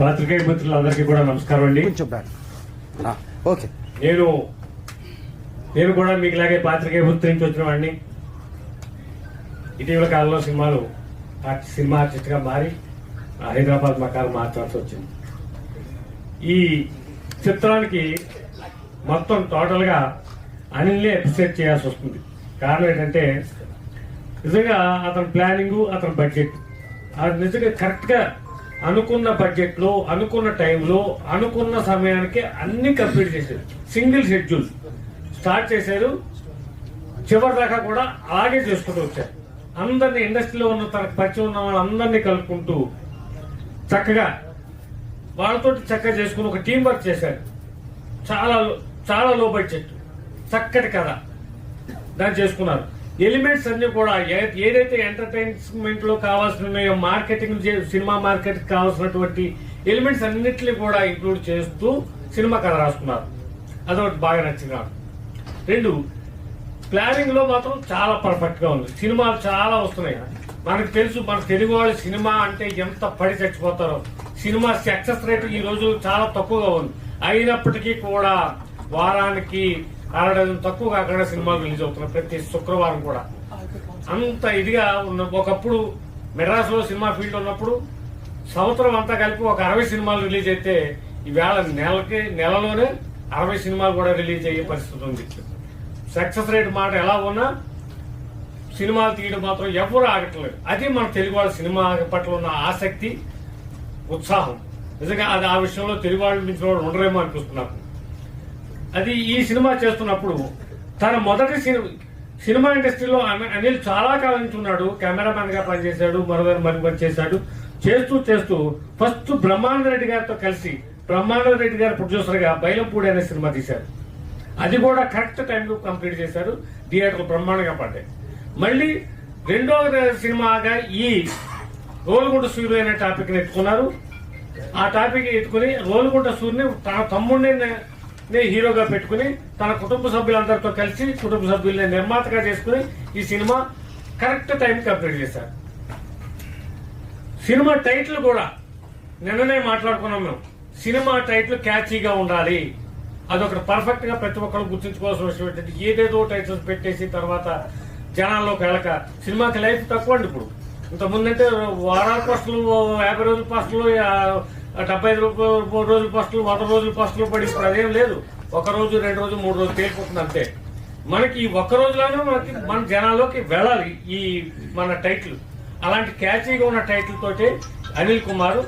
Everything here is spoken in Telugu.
పాత్రికేయ మిత్రులందరికీ కూడా నమస్కారం అండి. ఓకే. నేను నేను కూడా మీకులాగే పాత్రికేయ వృత్తి నుంచి వచ్చిన వాడిని. ఇటీవల కాలంలో సినిమాలు సినిమా ఆర్టిస్ట్గా మారి హైదరాబాద్ మకాలు మార్చాల్సి వచ్చింది. ఈ చిత్రానికి మొత్తం టోటల్గా అనిల్నే అప్రిషియేట్ చేయాల్సి వస్తుంది. కారణం ఏంటంటే నిజంగా అతని ప్లానింగ్ అతని బడ్జెట్ అది నిజంగా కరెక్ట్గా అనుకున్న బడ్జెట్లో అనుకున్న టైంలో అనుకున్న సమయానికి అన్ని కంప్లీట్ చేశారు. సింగిల్ షెడ్యూల్ స్టార్ట్ చేశారు. చివరి దాకా కూడా అలాగే చేసుకుంటూ వచ్చారు. అందరినీ ఇండస్ట్రీలో ఉన్న తనకు పరిచయం ఉన్న వాళ్ళందరినీ కలుపుకుంటూ చక్కగా వాళ్ళతో చక్కగా చేసుకుని ఒక టీం వర్క్ చేశారు. చాలా చాలా లో బడ్జెట్ చక్కటి కథ దాన్ని చేసుకున్నారు. ఎలిమెంట్స్ అన్ని కూడా ఏదైతే ఎంటర్టైన్మెంట్లో కావాల్సిన మార్కెటింగ్ చే- సినిమా మార్కెట్ కావాల్సినటువంటి ఎలిమెంట్స్ అన్నిటిని కూడా ఇంక్లూడ్ చేస్తూ సినిమా కథ రాసుకున్నారు. అదొకటి బాగా నచ్చింది నాకు. రెండు ప్లానింగ్లో మాత్రం చాలా పర్ఫెక్ట్గా ఉంది. సినిమాలు చాలా వస్తున్నాయి. మనకు తెలుసు మన తెలుగు వాళ్ళు సినిమా అంటే ఎంత పడి చచ్చిపోతారో. సినిమా సక్సెస్ రేట్ ఈ రోజు చాలా తక్కువగా ఉంది. అయినప్పటికీ కూడా వారానికి అర డజన్ తక్కువ కాకుండా సినిమాలు రిలీజ్ అవుతున్నాయి ప్రతి శుక్రవారం కూడా. అంత ఇదిగా ఉన్న ఒకప్పుడు మెడ్రాస్లో సినిమా ఫీల్డ్ ఉన్నప్పుడు సంవత్సరం అంతా కలిపి ఒక అరవై సినిమాలు రిలీజ్ అయితే ఈవేళ నెలకి నెలలోనే అరవై సినిమాలు కూడా రిలీజ్ అయ్యే పరిస్థితి ఉంది. సక్సెస్ రేట్ మాట ఎలా ఉన్నా సినిమాలు తీయడం మాత్రం ఎవరు ఆగట్లేదు. అది మన తెలుగు వాళ్ళ సినిమా పట్ల ఉన్న ఆసక్తి ఉత్సాహం. నిజంగా అది ఆ విషయంలో తెలుగు వాళ్ళు మించిన వాడు ఉండరేమో అనిపిస్తున్నారు అది ఈ సినిమా చేస్తున్నప్పుడు తన మొదటి సినిమా సినిమా ఇండస్ట్రీలో అనిల్ చాలా కాలం ఉన్నాడు. కెమెరామెన్గా పనిచేశాడు మరో మరి పని చేశాడు. చేస్తూ చేస్తూ ఫస్ట్ బ్రహ్మానంద రెడ్డి గారితో కలిసి బ్రహ్మానంద రెడ్డి గారు ప్రొడ్యూసర్గా బయలంపూడి అనే సినిమా తీశారు. అది కూడా కరెక్ట్ టైంలో కంప్లీట్ చేశారు. థియేటర్లు బ్రహ్మాండంగా పడ్డాయి మళ్ళీ రెండో సినిమాగా ఈ రోలుగుంట సూర్యుడు అనే టాపిక్ ఎత్తుకున్నారు. ఆ టాపిక్ ఎత్తుకుని రోలుగుంట సూర్యుని తన తమ్ముడిని ని హీరోగా పెట్టుకుని తన కుటుంబ సభ్యులందరితో కలిసి కుటుంబ సభ్యుల్ని నిర్మాతగా చేసుకుని ఈ సినిమా కరెక్ట్ టైం కంప్లీట్ చేశారు. సినిమా టైటిల్ కూడా నిన్ననే మాట్లాడుకున్నాం మేము. సినిమా టైటిల్ క్యాచీగా ఉండాలి. అదొకటి పర్ఫెక్ట్గా ప్రతి ఒక్కరు గుర్తుంచుకోవాల్సిన విషయం ఏంటంటే ఏదేదో టైటిల్స్ పెట్టేసి తర్వాత జనాల్లోకి వెళ్ళక సినిమాకి లైఫ్ తక్కువ అండి ఇప్పుడు. ఇంత ముందంటే వారాల పోస్టులు యాభై రోజుల పోస్టులు డెబ్బై ఐదు రూపాయలు మూడు రోజులు పోస్టులు వంద రోజులు పోస్టులు పడి ఇప్పుడు అదేం లేదు. ఒక రోజు రెండు రోజు మూడు రోజులు తేలిపోతుంది అంతే. మనకి ఈ ఒక్క రోజులోనే మనకి మన జనాల్లోకి వెళ్ళాలి ఈ మన టైటిల్. అలాంటి క్యాచీగా ఉన్న టైటిల్ తోటి అనిల్ కుమార్